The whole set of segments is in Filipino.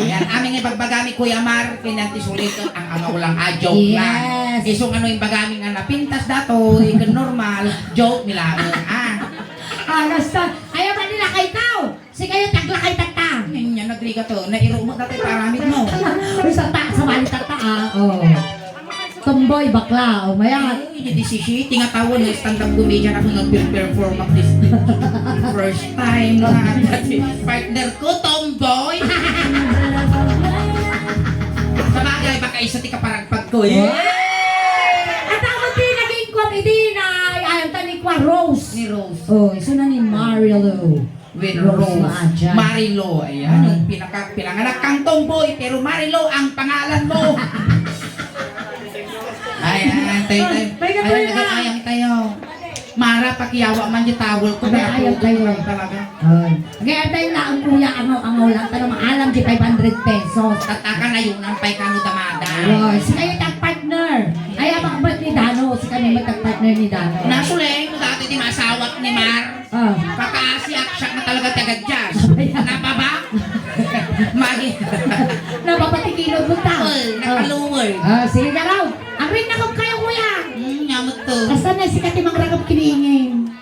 Ayan, aming ibagbagami Kuya Mar, kinanti sulit ang ano ko lang, ah, joke Yes. lang. Isong ano yung bagami nga napintas dato, ikan normal, joke nila. Ah, Ah, basta. Ayaw ba nila kay tao? Si kayo tagla kay tata. yun yan, nagri ka to, nairo mo dati paramid mo. Sa ta, sa mali tata ah. Oh. Tomboy, bakla. Oh, maya. Ay, hindi si Shi, tingatawon na stand-up comedian ako nag-perform of this first time na dati. Partner ko, tomboy. Bagay, baka isa ti kaparagpag ko eh. At ako din naging comedy na ayaw tani kwa Rose. Ni Rose. Oh, iso na ni Marilou. With Rose Rose. Marilo. Ayan, yung pinaka, pinanganak kang tomboy, pero Marilo ang pangalan mo. Ayan, tayo, tayo. Ayan, ayang tayo. Mara, pakiyawa man yung towel ko. May ayaw tayo. Talaga. Ay. Kaya tayo na ang kuya angaw-angaw lang. Tanong maalam di 500 pesos. Tataka na yun ang pay kano damada. Wow, si kayo tag-partner. Ay, abang ba't ni Dano? Si kami magtag-partner ni Dano. Nasuleng mo dati di masawak ni Mar. Ah. Pakaasiyak siya na talaga taga-jazz. Napaba? Magi. Napapatikilod mo ta. Uy, nakaluwal. Ah, sige ka raw. Ang rin nakap kayo Basta na si katimang ragap kiniingin.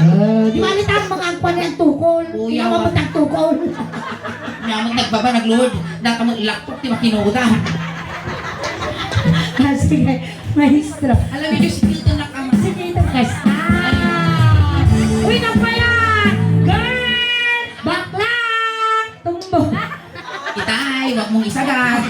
Ah, di ba alita ang mga angkwan ang tukol? Kuya, mo matang tukol. Nyamot nagbaba, nagluwad. Daka mo ilakpok, di makinuda. Ah, sige, maestro. Alam niyo, si Hilton na kama. Sige, ito kasta. Uy, napayan! Girl! Bakla! Tumbo. Itay, wag mong isagat.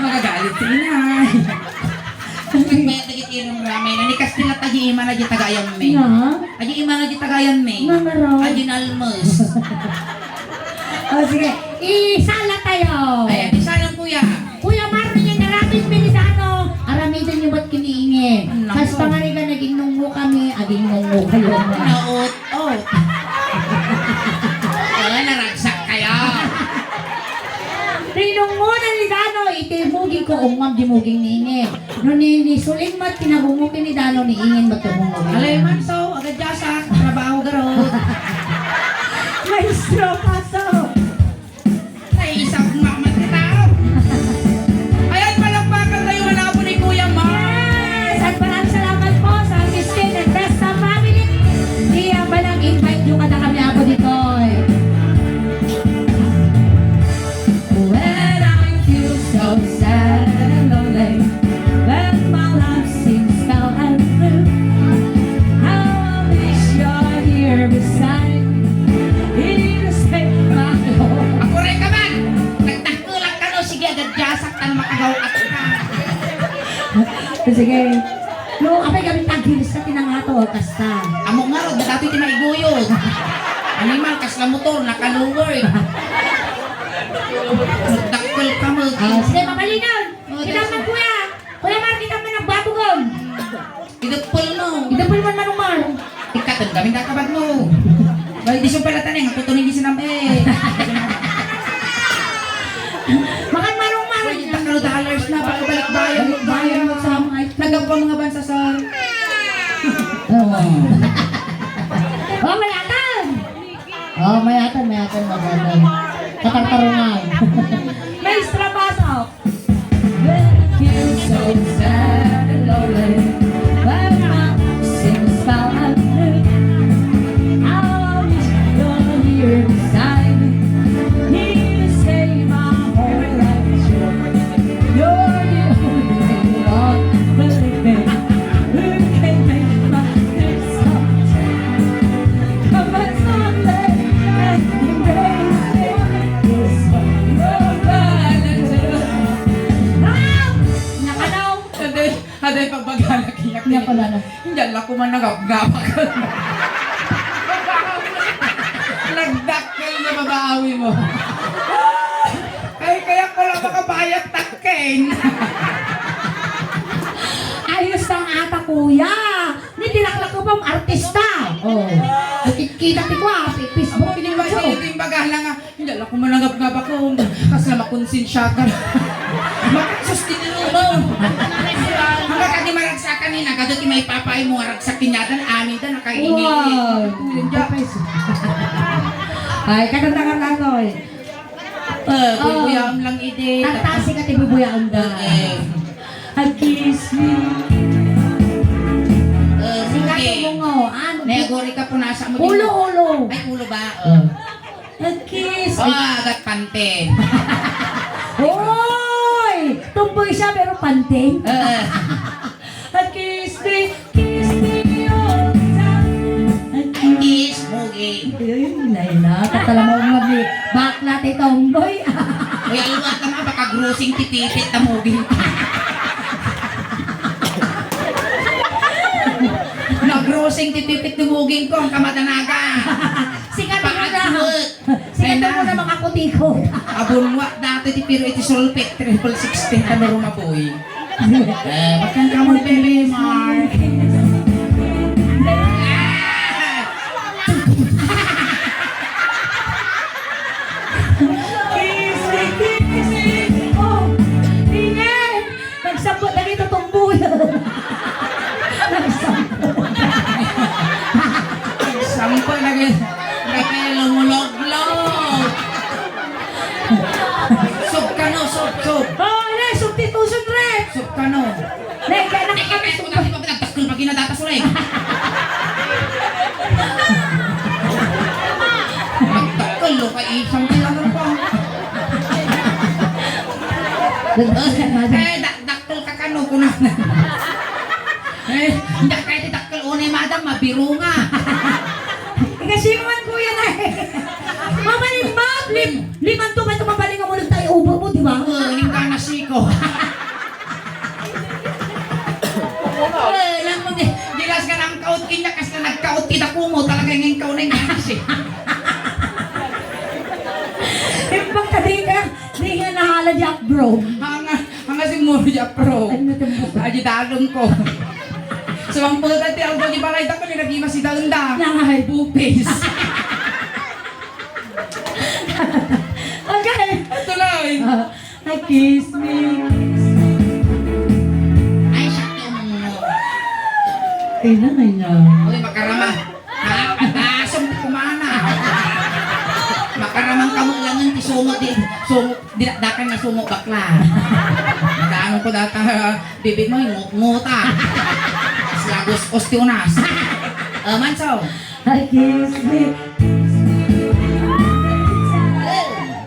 Magagalit si inay. Nagbayat na ng ramay na ni Kastil at taji ima na di tagayan me. Na? Taji ima na di tagayan me. Namaraw. Taji nalmos. Oh, sige. Isala tayo. Ayan, di sana kuya. Kuya Marvin yung narapit Pinisano. Aramitan niyo ba't kiniingi? Naku. Kas pangari ka naging nungo kami, aging nungo kayo na. Itimugi ko umam di muging niingi. No ni ni suling mat kinabungukin ni Dano ni ingin magtumungog. Alay man so, agad jasa, trabaho garot. daming kakabag mo. Bali, di siya pala taneng, ang putunin di sinam eh. Makan manumar. Pwede takalo dollars na, baka balik bayan. Bayan mo sa. Nagab pa mga bansa sa... Oh, mayatan. Oh, mayatan, mayatan, maganda. Katartarungan. Maestra, pasok. When I feel so sad ko man nagagabak. Nagdakkel na babaawi mo. Ay, kaya ko lang makabayat takken. Ayos ang ata kuya! Ni tinaklak ko pang artista! Oh. Kita ti ko ah, Facebook ni ba, hindi yung bagala nga. Hindi, ala ko man nagagabak ko. Kasi na makonsinsya ka. Makasustin maragsak kanina, kadot yung may papay mo, maragsak kinyadan, amin da, nakaingi. Wow! Ay, kagandagan lang ko eh. Eh, Oh. kuyang lang ide. Tantasi ka tibubuyaon da. Eh, Ay, kiss me. eh, sige. mo nga. Ano? Negori ka po nasa mo. Ulo, ulo. Ay, ulo ba? Oh. Ay, kiss. Oh, agat pante. Hoy! Tumboy siya pero panting. Eh, kiss me. Kiss me all the time. Kiss is mugi. Ayun, Layla. Katala mo mag bakla ti tomboy. Uy, aluwat ka mga baka grosing titipit na mugi. Nag-grossing titipit na muging ko ang kamatanaga. Sikat mo na. Sikat mo na mga kutiko. Abunwa dati di pero iti sulpit triple sixteen na rumaboy. Eh, bakang ka mo Eh, dak dakol ka kano kuna. Eh, hindi ka kahit dakol unay madam, mabiro nga. Kasi man kuya na eh. Mama ni Bob, lim, liman to may tumabaling mo ng tayo ubo mo, di ba? Oh, yung ka na siko. Eh, alam mo, di, dilas ka ng kaut kinya kasi na nagkaut kita ko mo talaga yung ikaw na yung kasi. Timbang ka di ka, di nga nahala Jack bro. Murja Pro. Aji dalon ko. So, ang pulo dati, ang doon balay ko, nilagima si Dalunda. Nangahay. Bupis. Okay. Ito lang. Uh, ay, kiss me. Ay, sakto mo. Ay, nanay na. Uy, makarama. Nakakasong kumana. Makaramang kamulangan ti sumot di sumot di dakan na sumot bakla. Nagaano ko data bibig mo nguta. Slagos ostionas. Uh, Manso. Ay, kiss me.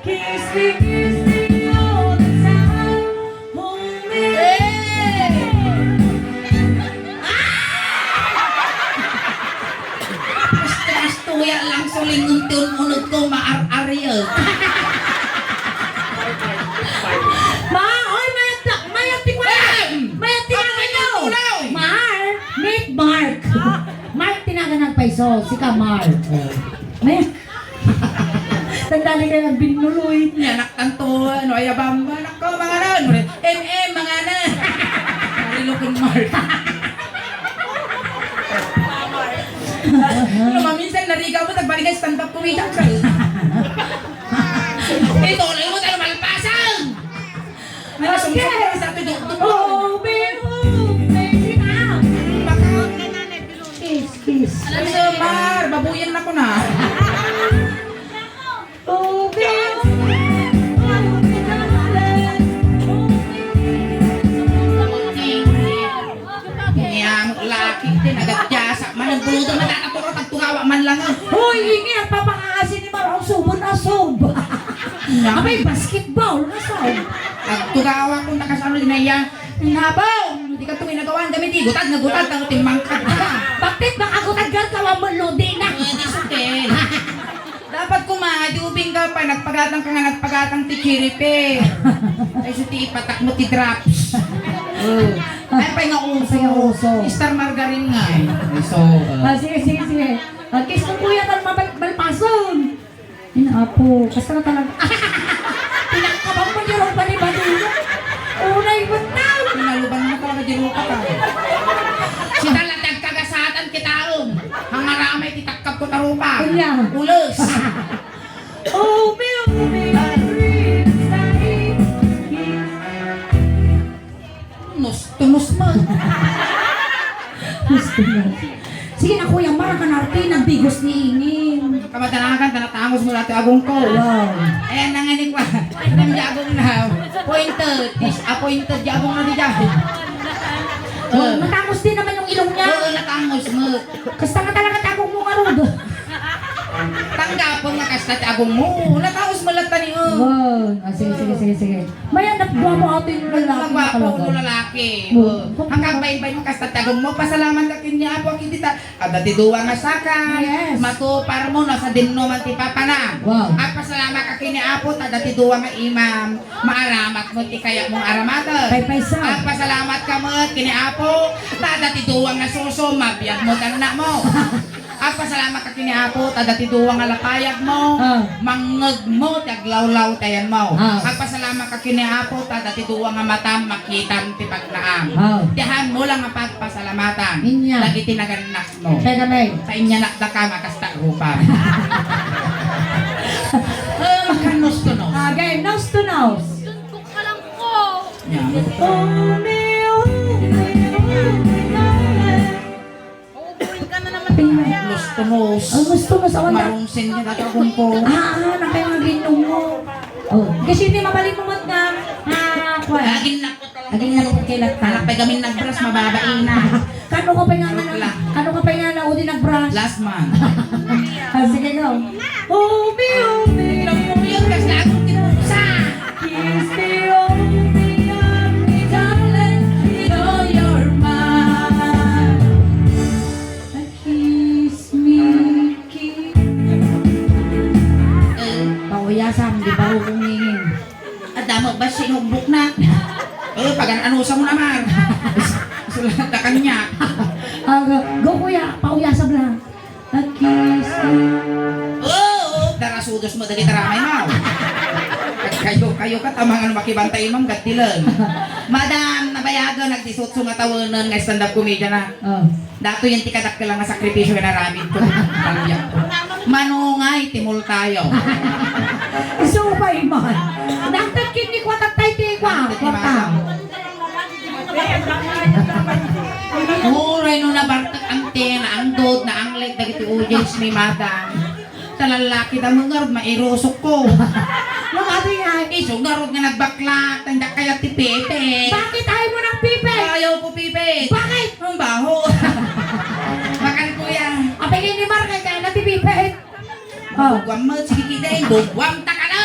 Kiss me, kiss me all the time. Hold me. Mas tuya lang suling untiun unod ko maar-ariel. Ma, oy, mayat na, mayat ti wala. Mayat tinaga Ano nyo. yung tunaw? Mar, meet Mark. Mark tinaga ng paiso, si ka Mark. May, Tandali kayo ng binuloy. Anak tanto, ano, ayabamba, nako, mga nan, MM, mga nan. Marilokon Mark. Ano, maminsan narigaw mo, nagbalik ang stand-up comedian ka. Ito, lang mo tayo malpasan! Ano, sumusok ka sa atin, Ano sa Mar, babuyan na ko na. Oh, baby. Yang laki din, nagadyasa. Man, ang buludo na tatapuro, pagtungawa man lang. Hoy, hingi ang papakaasin ni Marong Subo na sob. Abay, basketball na sob. Ang tugawa kung nakasano din na iya, nabaw! Hindi ka itong inagawan, gamit ang timangkad ka. Bakit makagutag ka ka mo lodi na? Suke. Dapat kumaha, di ubing ka pa, nagpagatang ka nga, nagpagatang ti chiripe. Ay, sa ti ipatak mo ti drops. Oh. Ay, pa nga uso. Ay, nga uso. Star margarine nga eh. So, Ah, sige, sige, sige. Ah, kiss mo kuya tal mabalpason. Inapo, basta na talaga. ni. Kamatanakan, tanatangos mo natin agong ko. Wow. Eh, nanganik pa. Nang jagong na. Pointed. Is appointed jagong na di jagong. Oh, matangos din naman yung ilong niya. Oo, natangos mo. Kasta ka talaga Tanggapon nga kasta jagong mo. Lang tani. Oh. Wow. Ah, sige, sige, sige, sige. May anak ba mo ato yung lalaki na Nagwapo talaga? mo lalaki. Oo. Oh. Hanggang bayin-bayin mo kasta jagong mo. Pasalamat ka kinya po kiti ta. Ada ti duwa nga saka. Yes. Matupar mo na sa dinno man ti papa na. Wow. At pasalamat ka duwa nga imam. Maaramat mo ti kaya mong aramata. Pay pay sa. At pasalamat ka mo kini apo tada ti duwa nga suso mabiyag mo tanana mo. At pasalamat ka kini apo tada ti duwa nga lapayag mo. Ah. Mangeg mo taglawlaw tayan mo. Ah. At pasalamat ka kini apo tada ti duwa nga matam makitam ti pagnaam. Ah. Tihan mo lang ang pagpasalamatan. Inya. Lagi tinaganak mo. Kaya naman. Sa inya nakda ka makasta rupa. Eh, makanos to no. Ah, game, nose to nose. Tuntok ka lang ko. Yeah. Oh, nos. Ang gusto mo sa wala. Marungsin niya natagong ko. Ah, ah, na kayo ginong mo. Oh, kasi hindi mabalik mo mat nga. Ah, kwa. Agin na ko talaga. Aging nga po kay Anak lagta. pa gamin nagbras mababain na. Kano ka pa nga na, kano ka pa nga na udi nagbrush? Last month. Ah, sige go. Oh, me, oh, me. Ilang mo yun kasi akong tinusa. Kiss me, Tamang ano makibantay ma'am gatilan. Madam, nabayagan, nagdisot nga tawanan nga stand-up comedian na. Oh. Dato yung tikadak ka lang nga sakripisyo na naramid ko. Manungay, timul tayo. So, pa iman. Dagdag kini ko tatay ti kwa. Kwata. Muray no nabartak ang tena, ang dod na ang leg dagiti audience may madam. Sa lalaki daw ngarod mairusok ko. Nung ate nga, Iso ngarod nga nagbakla, tanda kaya ti Pepe. bakit ayaw mo ng pipe? Ayaw ko Pepe. Bakit? Ang baho. Makan kuya. Apigin ni Mar kay kaya na ti pipe. Oh, Bugwam mo, sige kita bugwam ta ka na.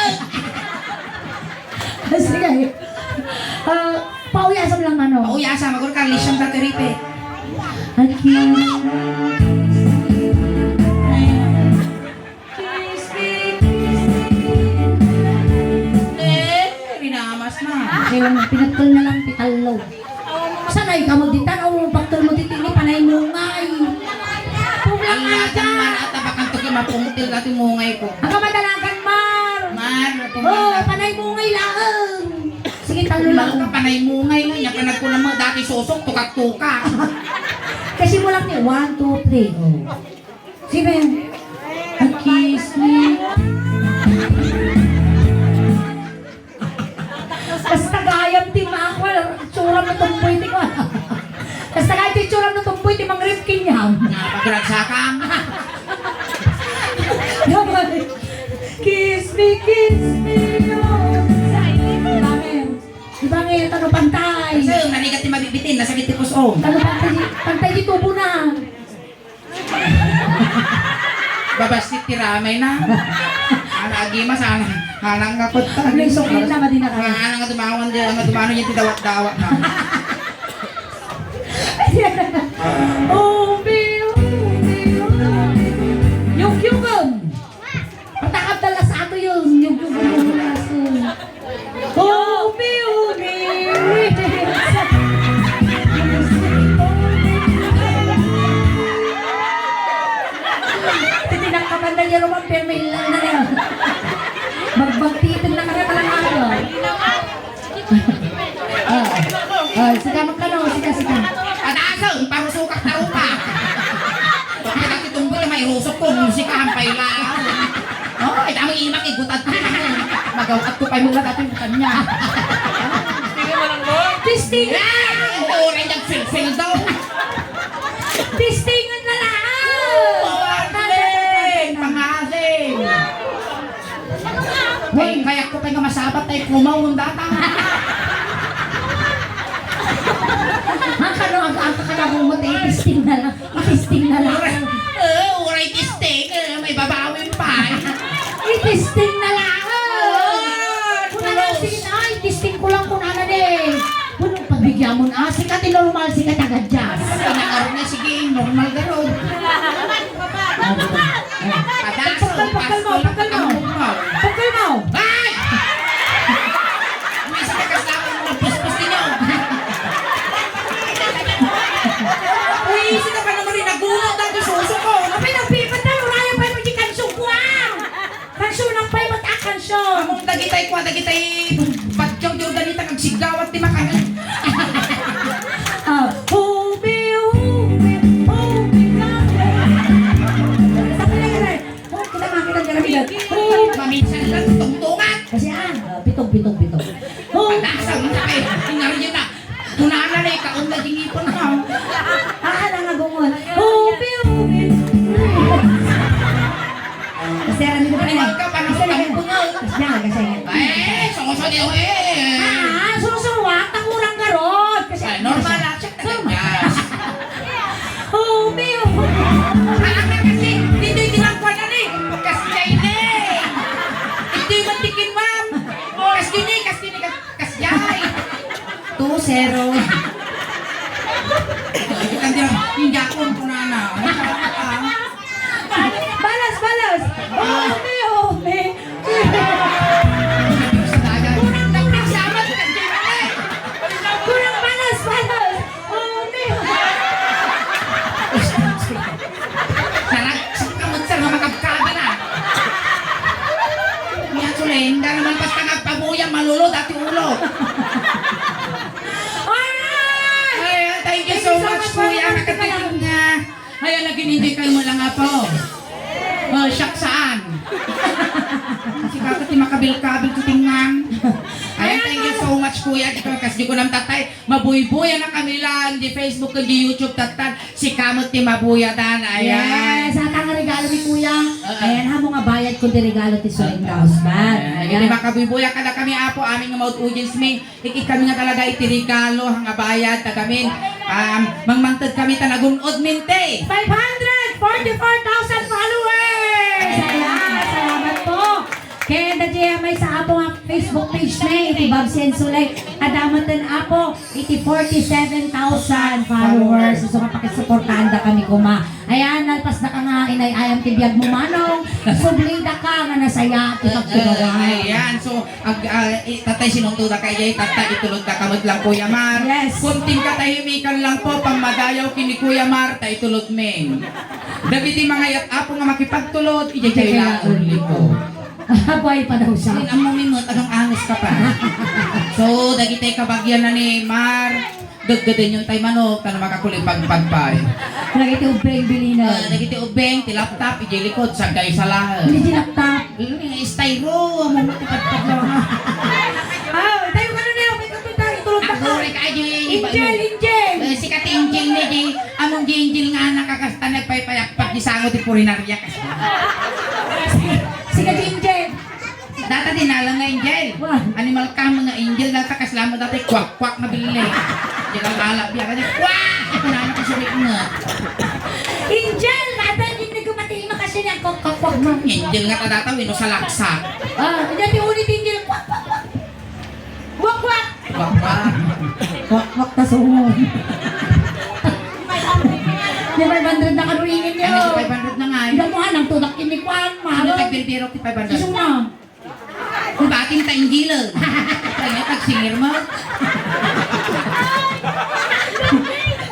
sige. Ah, pauyasam lang ano. Pauya sa magor ka, lisyang ta na. Kaya pinagtol na lang pitalo. Sanay ka mo ditan o pagtol mo ditin ni panay mungay. Pulang Ang nga latang ka. man at abakan to kimapungtil dati mungay ko. Ang kamadalagan mar. Man, Oh, pumala. panay mungay lang. Sige, talo Lang lang. ka panay mungay na, niya panag ko na mo dati susok, tukak-tuka. Kasi mo lang ni 1, 2, 3. Oh. Sige. Kiss me. Basta gayam ti ako. Tsura mo tumboy ti ko. Basta gayam ti tsura mo tumboy ti mang ripkin niya. Napagragsakang. Kiss me, kiss me. Oh. Ibangin. Ibangin, tano pantay. Kasi nanigat ti mabibitin, nasakit ti pusom. Tano pantay, pantay di tubo na. Babasit ti ramay na. Sana. Hanang nga kutta. May sukli na ba din na kayo? Hanang nga dumawan di, nga dumano niya ti dawat-dawat na. Oh, Magawat ko pa yung lahat yung kanya. Testing! Ah, oray yung fil-fil daw. Testingan na lang! Pangaling! Pangaling! Kaya, kaya ko nga masabat may kumaw ng data. Ang kano, ang ang kakalabungot eh, testing na lang. Testing na lang. Eh, uray tisting. Eh, may pa. Eh. I-testing na lang. Ah, Kuna na, sige na, i-testing ko lang kuna na din. Puno, pagbigyan mo na, sikat normal, sikat agad jazz. Pinakaroon na, sige, normal gano'n. Padaso, Pagkal, pagkal mo, pasko lang pagkal mo. ang mo. Pagkal mo. Ay! May sa kasama mo ng puspos ninyo. Uy, sino ka naman rin nagulong dati suso ko? Apay ng pipat na, uraya pa yung di kansong ko ah. Kansong ng pay mat akansyon. Among dagitay ko, dagitay patyaw yung ganita kag sigawat ti makanga. Ah, umi, umi, umi, kami. Sabi na ganun. Oh, kita makita ka namin yan. Oh, Maminsan lang tungtungan. Kasi ah, ah, pitong, pitong, pitong. Susuwak, tangurang garot. Kasi Ah, Normal lang siya. Umi, umi. Alam na kasi, dito yung tinangkuan na ni. Kasyay ni. Hindi yung mantikin, ma'am. Kasyay, kasyay, kasyay. 2-0. Malulo dati ulo. Ay, thank you so much, kuya. Nakatinig nga. Ay, lagi hindi kayo mo lang nga po. Oh, shock saan? Si kakot ti makabil-kabil ko tingnan. Ay, thank you so much, kuya. Kasi di ko nam tatay. Mabuy-buya na kami lang. Di Facebook, di YouTube tatan. Si kamot ti mabuya tan. Ayan. Yes, Ayan ha, mga bayad ko regalo ti Suling Kausman. Ayan. Di makabuy-buya ka na kami apo. Aming nga maut audience may. Ikik kami nga talaga itirigalo. Hanga bayad. Tagamin. Um, mangmangtad kami tanagunod minte. 544,000 na iti Bob Sensulay. Adamatan apo, iti 47,000 followers. So mapakisuportahan da kami kuma. Ayan, nalpas na ka nga inay ayam tibiyag mo manong. Sublida ka nga nasaya at ipagtulawan. Ayan, so, ag, ah, i- tatay sinuntuda kay Jay, tatay itulog ka kamot lang Kuya Mar. Yes. Kunting katahimikan lang po, pang madayaw kini Kuya Mar, tay tulog meng. Dabiti mga yat apo nga makipagtulod, ijay kay laon liko. Buhay pa daw siya. Sin amo mimot, anong angus ka pa? so, dagitay kabagyan na ni Mar. Dagdagan yung tay manok, tanong makakuling pagpagpay. Lagi iti ubeng Uh, bilinan. dagiti ubeng, ti laptop, ijay likod, sagay sa lahat. Hindi sinakta. Mm, styro, mo matipagpag lang. Ah, tayo ka na nila. May kapunta. Itulog ka Ako, ka. Angel, Angel. Eh, si Katingjil ni Di, among Jingjil nga nakakasta nagpaypayak pag isango ti Purinarya kasi. Sige, Angel. Data din alam nga Angel. Animal ka mga Angel data kaslamo dati kwak kwak na bilili. Di lang alap biya kanya kwak. Ito na anak kasi nga. Angel, nata hindi ko matima kasi niya kok kok mo. Angel nga ta data wino sa laksa. Ah, hindi ti ulit Angel. Kwak kwak kwak. Kwak kwak. Kwak kwak. Kwak kwak ta sungon. Di ba bandred na kanuingin niyo? Ano si 500 na nga. eh. Hindi mo anang tulak kinikwan, Ano mahalo. tagbirbiro ti 500? Iso na. Kung bating ta Angel. Kaya tagsingir mo.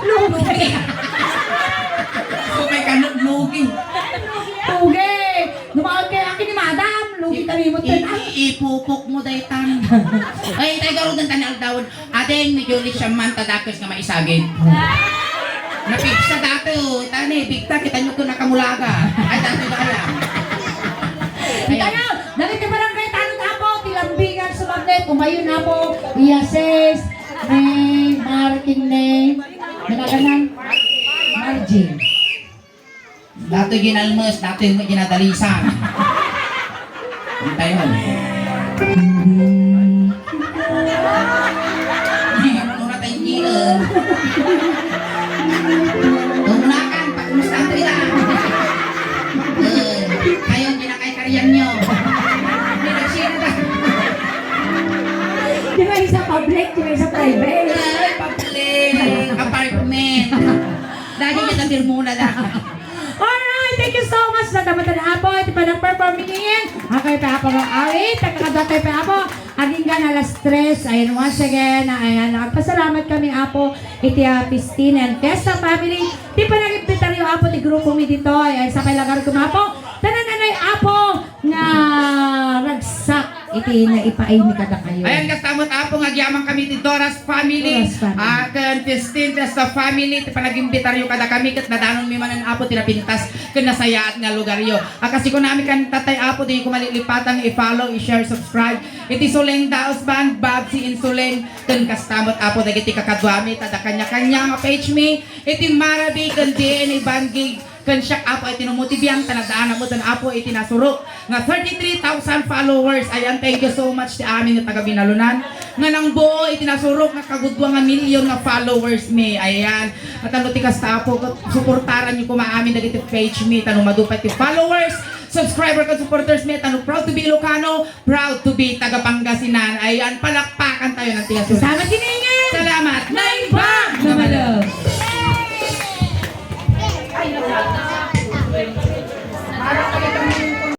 Lugi. So may kanot lugi. Lugi. Lumawag kay akin ni Madam. Lugi kami mo I- tan. i- Ipupok mo day tan. Ay, tayo garo ng tanal dawon. Ating medyo ulit siya man tadakos nga maisagin. Napigsa dati o. Tani, bigta, kita nyo ko nakamulaga. Ay, dati ba kaya? Tayo, dali ti barangay sa magnet, umayon na po, Iases, may Markin ne, nagaganan, Margin. Dati ginalmos, dati mo ginadalisan. Ang ba isa private? Public apartment. Dahil kita muna lang. Alright, thank you so much sa dapat na apo. Ito pa ng performing ngayon. Ako pa apo ng awit. Nagkakadatay pa apo. Aging gan alas tres. Ayan, once again. Ayan, nakapasalamat kami apo. Iti uh, Pistin and Fiesta family. Di pa nag-impitar yung apo. Ti grupo mi dito. Ayan, sa kailangan ko apo. Tanan nanay apo nga. Iti na ipaimi kada kayo. Ayan, kastamot apo nga gyamang kami ti Doras family. Doras family. Ah, kan Christine sa family ti panagimbitaryo kada kami ket nadanon mi manan apo ti napintas ken nasayaat nga lugaryo. Ah, kasi nami kan tatay apo di ko malilipatan i-follow, i-share, subscribe. Iti Suleng Daos Band, Babsi Insuleng, ken kastamot apo dagiti kakadwami tada kanya-kanya nga page me. Iti Marabi ken DNA Band gig siya apo ay tinumutibiyang tanagdaan mo tan apo ay tinasuro. Nga 33,000 followers. Ayan thank you so much ti amin nga taga Binalunan nga nang buo ay tinasurok nga kagudwa nga milyon nga followers mi ayan. At ano ti kasta apo suportaran niyo ko maamin dagiti page mi tanong madupay ti followers subscriber ka supporters mi tanong proud to be Ilocano proud to be taga Pangasinan. Ayan palakpakan tayo ng tiga Sama tiningan! Salamat! Bye! Para kayo